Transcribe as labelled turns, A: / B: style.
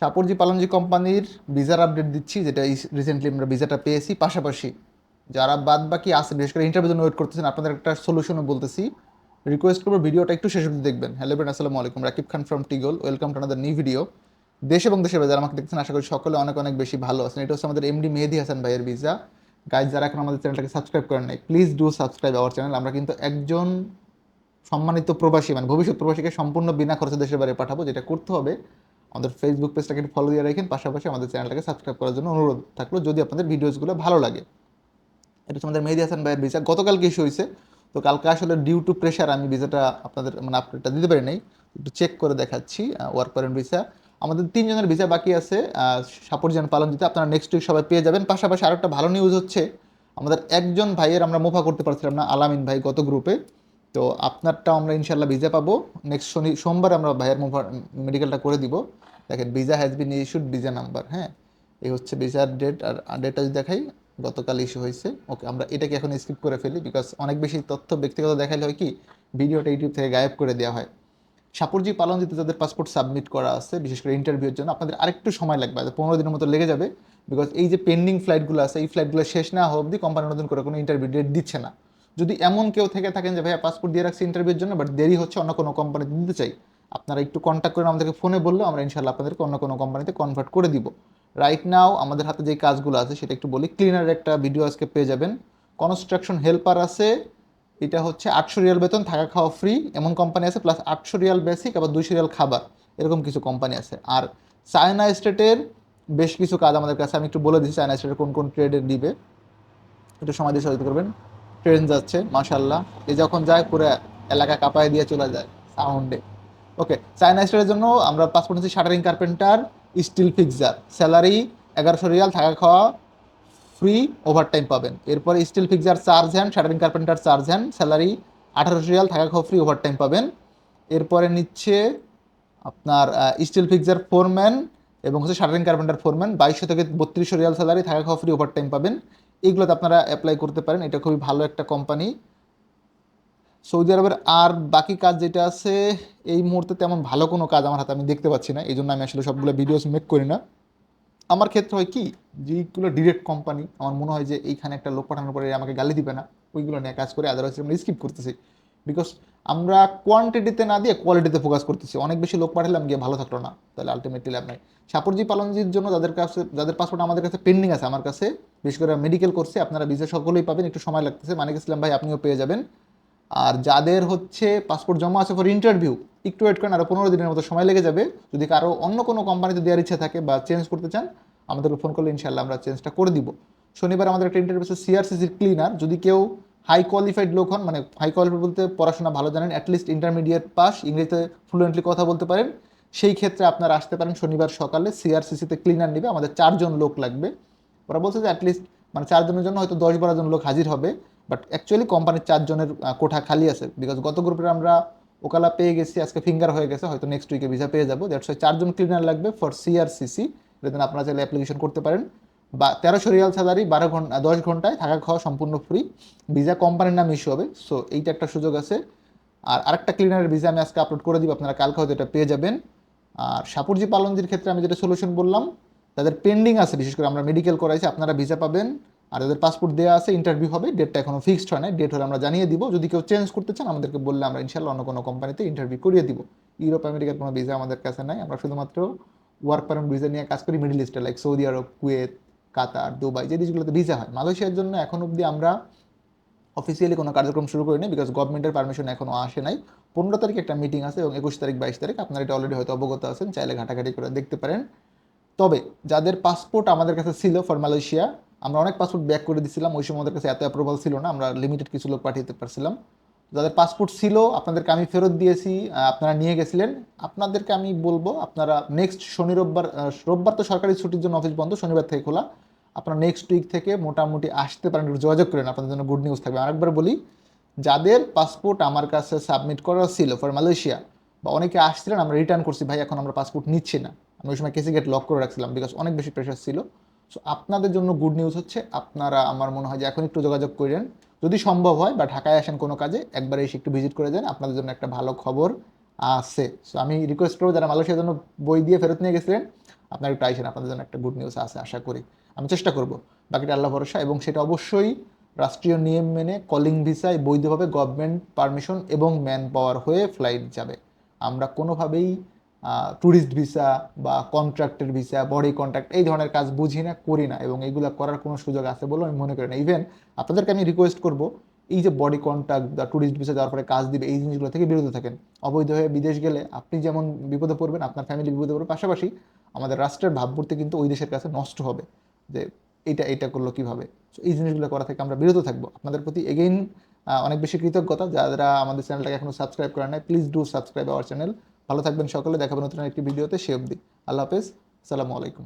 A: সাপরজি পালনজি কোম্পানির ভিসার আপডেট দিচ্ছি, যেটা রিসেন্টলি আমরা ভিসাটা পেয়েছি। পাশাপাশি যারা বাদ বাকি আছে, বিশেষ করে ইন্টারভিউ জন্য ওয়েট করতেছেন, আপনাদের একটা সলিউশনও বলতেছি। রিকোয়েস্ট করব ভিডিওটা একটু শেষ অবধি দেখবেন। হ্যালো বেন আসসালামু আলাইকুম। Rakib Khan from টিগল welcome to another new video দেশ এবং দেশের যারা আমাকে দেখছেন আশা করি সকলে অনেক অনেক বেশি ভালো আছেন। এটা হচ্ছে আমাদের এমডি মেহেদি হাসান ভাইয়ের ভিসা গাইজ যারা এখন আমাদের চ্যানেলটাকে সাবস্ক্রাইব করেন নাই please do subscribe our channel আমরা কিন্তু একজন সম্মানিত প্রবাসী মানে ভবিষ্যৎ প্রবাসীকে সম্পূর্ণ বিনা খরচে দেশের বাইরে পাঠাবো, যেটা করতে হবে। আমাদের ফেসবুক পেজটাকে একটু ফলো দিয়ে রাখেন। পাশাপাশি আমাদের চ্যানেলটাকে সাবস্ক্রাইব করার জন্য অনুরোধ থাকল, যদি আপনাদের ভিডিওসগুলো ভালো লাগে। এটা হচ্ছে আমাদের মেহেদি হাসান ভাইয়ের ভিসা গতকালকে ইস্যু হয়েছে। তো কালকে আসলে ডিউ টু প্রেশার আমি ভিসাটা আপনাদের মানে আপডেটটা দিতে পারি নাই। একটু চেক করে দেখাচ্ছি ওয়ার্ক পারেন্ট ভিসা আমাদের তিনজনের ভিসা বাকি আছে সাপোর্টজন পালন দিতে। আপনারা নেক্সট উইক সবাই পেয়ে যাবেন। পাশাপাশি আরেকটা ভালো নিউজ হচ্ছে, আমাদের একজন ভাইয়ের আমরা মোফা করতে পারছিলাম না, আলামিন ভাই গত গ্রুপে তো আপনারটা আমরা ইনশাল্লাহ ভিজা পাবো। নেক্সট শনি, সোমবার আমরা ভাইয়ের মেডিকেলটা করে দিব। দেখেন visa has been issued visa number হ্যাঁ? এই হচ্ছে ভিসার ডেট আর ডেটটা যদি দেখাই, গতকাল ইস্যু হয়েছে। ওকে আমরা এটাকে এখন স্কিপ করে ফেলি বিকজ অনেক বেশি তথ্য, ব্যক্তিগত দেখাইলে হয় কি, ভিডিওটা ইউটিউব থেকে গায়েব করে দেওয়া হয়। সাপুরজি পালন দিতে যাদের পাসপোর্ট সাবমিট করা আছে, বিশেষ করে ইন্টারভিউর জন্য, আপনাদের আরেকটু সময় লাগবে আর পনেরো দিনের মতো লেগে যাবে। বিকজ এই যে পেন্ডিং ফ্লাইটগুলো আছে, এই ফ্লাইটগুলো শেষ না হওয়া অবধি কোম্পানি নতুন করে কোনো ইন্টারভিউ ডেট দিচ্ছে না। যদি এমন কেউ থেকে থাকেন যে, ভাইয়া পাসপোর্ট দিয়ে রাখছি ইন্টারভিউর জন্য বাট দেরি হচ্ছে, অন্য কোনো কোম্পানিতে দিতে চাই। আপনারা একটু কন্ট্যাক্ট করে আমাদেরকে ফোনে বললে আমরা ইনশাল্লাহ আপনাদেরকে অন্য কোনো কোম্পানিতে কনভার্ট করে দিব। রাইট নাও আমাদের হাতে যে কাজগুলো আছে, সেটা একটু বলি। ক্লিনার একটা ভিডিও আজকে পেয়ে যাবেন। কনস্ট্রাকশন হেল্পার আছে, এটা হচ্ছে আটশো রিয়াল বেতন, থাকা খাওয়া ফ্রি এমন কোম্পানি আছে প্লাস আটশো রিয়াল বেসিক আবার দুইশো রিয়াল খাবার, এরকম কিছু কোম্পানি আছে। আর চায়না স্টেটের বেশ কিছু কাজ আমাদের কাছে, আমি একটু বলে দিচ্ছি চায়না স্টেটের কোন কোন ট্রেডে দিবে, একটু সময় দিয়ে সহযোগিতা করবেন। ট্রেন যাচ্ছে মাশাল্লাহ এ যখন যায়, পুরো এলাকা কাঁপায় দিয়ে চলে যায়, সাউন্ডে। ওকে, চায়না স্টেটের জন্য আমরা পাসপোর্ট নিচ্ছি shuttering carpenter steel fixer salary এগারোশো রিয়াল, থাকা খাওয়া ফ্রি ওভারটাইম পাবেন। এরপরে steel fixer charge hand shuttering carpenter charge hand salary আঠারোশো রিয়াল, থাকা খাওয়া ফ্রি ওভারটাইম পাবেন। এরপরে নিচ্ছে আপনার স্টিল ফিক্সার ফোরম্যান এবং হচ্ছে শাটারিং কার্পেন্টার ফোরম্যান বাইশশো থেকে বত্রিশশো রিয়াল স্যালারি থাকা খাওয়া ফ্রি ওভারটাইম পাবেন। এইগুলোতে আপনারা অ্যাপ্লাই করতে পারেন। এটা খুবই ভালো একটা কোম্পানি সৌদি আরবের আর বাকি কাজ যেটা আছে, এই মুহূর্তে তেমন ভালো কোনো কাজ আমার হাতে আমি দেখতে পাচ্ছি না। এই জন্য আমি আসলে সবগুলো ভিডিওস মেক করি না। আমার ক্ষেত্রে হয় কি, যেইগুলো ডিরেক্ট কোম্পানি আমার মনে হয় যে এইখানে একটা লোক পাঠানোর পরে আমাকে গালি দিবে না, ওইগুলো নিয়ে কাজ করে আদারওয়াইজ আমরা স্কিপ করতেছি। বিকজ আমরা কোয়ান্টিটিতে না দিয়ে কোয়ালিটিতে ফোকাস করতেছি। অনেক বেশি লোক পাঠালাম গিয়ে ভালো থাকল না। তাহলে আলটিমেটলি লাভ নাই। সাপরজি পালনজির জন্য যাদের কাছে, যাদের পাসপোর্ট আমাদের কাছে পেন্ডিং আছে, আমার কাছে, বিশেষ করে মেডিকেল করছে আপনারা ভিসা সকলেই পাবেন, একটু সময় লাগতেছে। মানে গেছিলাম ভাই, আপনিও পেয়ে যাবেন। আর যাদের হচ্ছে পাসপোর্ট জমা আছে ফর ইন্টারভিউ একটু ওয়েট করেন আরও পনেরো দিনের মতো সময় লেগে যাবে। যদি কারও অন্য কোনো কোম্পানিতে দেওয়ার ইচ্ছা থাকে বা চেঞ্জ করতে চান, আমাদেরকে ফোন করলে ইনশাল্লাহ আমরা চেঞ্জটা করে দিব। শনিবার আমাদের একটা ইন্টারভিউ আছে সিআরসিসির ক্লিনার যদি কেউ হাই কোয়ালিফাইড লোক হন মানে হাই কোয়ালিফাইড বলতে পড়াশোনা ভালো জানেন অ্যাটলিস্ট ইন্টারমিডিয়েট পাস ইংরেজিতে ফ্লুয়েন্টলি কথা বলতে পারেন। সেই ক্ষেত্রে আপনারা আসতে পারেন শনিবার সকালে সিআরসিসিতে ক্লিনার নেবে, আমাদের চারজন লোক লাগবে। ওরা বলছে যে অ্যাটলিস্ট মানে চারজনের জন্য হয়তো দশ বারো জন লোক হাজির হবে বাট অ্যাকচুয়ালি কোম্পানির চারজনের কোঠা খালি আছে বিকজ গত গ্রুপের আমরা ওকালা পেয়ে গেছি, আজকে ফিঙ্গার হয়ে গেছে, হয়তো নেক্সট উইকে ভিসা পেয়ে যাব দ্যাটস চারজন ক্লিনার লাগবে ফর সিআরসিসি যেদিন আপনারা চাইলে অ্যাপ্লিকেশন করতে পারেন। বা তেরোশো রিয়াল স্যালারি বারো ঘণ্টা দশ ঘন্টায় থাকা খাওয়া সম্পূর্ণ ফ্রি ভিসা কোম্পানির নাম ইস্যু হবে। সো এইটা একটা সুযোগ আছে। আর আরেকটা ক্লিনারের ভিসা আমি আজকে আপলোড করে দিব। আপনারা কালকে হয়তো এটা পেয়ে যাবেন। আর সাপুরজি পালনজির ক্ষেত্রে আমি যেটা সলিউশন বললাম, তাদের পেন্ডিং আছে, বিশেষ করে আমরা মেডিকেল করাইছি, আপনারা ভিসা পাবেন। আর যাদের পাসপোর্ট দেওয়া আছে ইন্টারভিউ হবে। ডেটটা এখনও ফিক্সড হয় না ডেট হলে আমরা জানিয়ে দিব। যদি কেউ চেঞ্জ করতে চান, আমাদেরকে বললে আমরা ইনশাল্লাহ অন্য কোনো কোম্পানিতে ইন্টারভিউ করিয়ে দিব। ইউরোপ আমেরিকার কোনো ভিসা আমাদের কাছে নাই। আমরা শুধুমাত্র ওয়ার্ক পারমিট ভিসা নিয়ে কাজ করি। মিডিল ইস্টে like Saudi Arab Kuwait Qatar, Dubai, যে দেশগুলোতে ভিসা হয়। মালয়েশিয়ার জন্য এখন অবধি আমরা অফিসিয়ালি কোনো কার্যক্রম শুরু করিনি বিকজ গভর্নমেন্টের পারমিশন এখনও আসে নাই। পনেরো তারিখে একটা মিটিং আছে এবং একুশ তারিখ, বাইশ তারিখ। আপনারা এটা অলরেডি হয়তো অবগত আছেন, চাইলে ঘাটাঘাটি করে দেখতে পারেন। তবে যাদের পাসপোর্ট আমাদের কাছে ছিল ফর মালয়েশিয়া, আমরা অনেক পাসপোর্ট ব্যাক করে দিয়েছিলাম ওই সময় আমাদের কাছে এত অ্যাপ্রুভাল ছিল না, আমরা লিমিটেড কিছু লোক পাঠিয়ে পারছিলাম। যাদের পাসপোর্ট ছিল, আপনাদেরকে আমি ফেরত দিয়েছি আপনারা নিয়ে গেছিলেন। আপনাদেরকে আমি বলব, আপনারা নেক্সট শনি রোববার রোববার তো সরকারি ছুটির জন্য অফিস বন্ধ, শনিবার থেকে খোলা। আপনারা নেক্সট উইক থেকে মোটামুটি আসতে পারেন একটু যোগাযোগ করেন, আপনাদের জন্য গুড নিউজ থাকবে। আরেকবার বলি, যাদের পাসপোর্ট আমার কাছে সাবমিট করা ছিল ফর মালয়েশিয়া বা অনেকে আসছিলেন, আমরা রিটার্ন করছি, ভাই, এখন আমরা পাসপোর্ট নিচ্ছি না। আমি ওই সময় কেসি গেট লক করে রাখছিলাম বিকজ অনেক বেশি প্রেশার ছিল। সো আপনাদের জন্য গুড নিউজ হচ্ছে, আপনারা, আমার মনে হয় যে এখন একটু যোগাযোগ করেন। যদি সম্ভব হয় বা ঢাকায় আসেন কোনো কাজে, একবার এসে একটু ভিজিট করে যান আপনাদের জন্য একটা ভালো খবর আছে। সো আমি রিকোয়েস্ট করব যারা মালয়েশিয়ার জন্য বই দিয়ে ফেরত নিয়ে গেছিলেন, আপনারা একটু আইসেন, আপনাদের জন্য একটা গুড নিউজ আছে, আশা করি। আমি চেষ্টা করব। বাকিটা আল্লাহ ভরসা এবং সেটা অবশ্যই রাষ্ট্রীয় নিয়ম মেনে কলিং ভিসায় বৈধভাবে গভর্নমেন্ট পারমিশন এবং ম্যান পাওয়ার হয়ে ফ্লাইট যাবে। আমরা কোনোভাবেই ট্যুরিস্ট ভিসা বা কন্ট্রাক্টের ভিসা বডি কন্ট্রাক্ট এই ধরনের কাজ বুঝি না, করি না এবং এইগুলো করার কোনো সুযোগ আছে বলে আমি মনে করি না। ইভেন আপনাদেরকে আমি রিকোয়েস্ট করব, এই যে বডি কন্ট্রাক্ট বা ট্যুরিস্ট ভিসা যাওয়ার পরে কাজ দিবে, এই জিনিসগুলো থেকে বিরত থাকেন। অবৈধ হয়ে বিদেশ গেলে আপনি যেমন বিপদে পড়বেন, আপনার ফ্যামিলি বিপদে পড়বে, পাশাপাশি আমাদের রাষ্ট্রের ভাবমূর্তি কিন্তু ওই দেশের কাছে নষ্ট হবে। যে এটা এটা করল কীভাবে? সো এই জিনিসগুলো করা থেকে আমরা বিরত থাকব। আপনাদের প্রতি এগেইন অনেক বেশি কৃতজ্ঞতা। যারা আমাদের চ্যানেলটাকে এখনও সাবস্ক্রাইব করে নাই please do subscribe our channel ভালো থাকবেন সকলে। দেখাবেন নতুন একটি ভিডিওতে। সে অবধি আল্লাহ হাফেজ। আসসালামু আলাইকুম।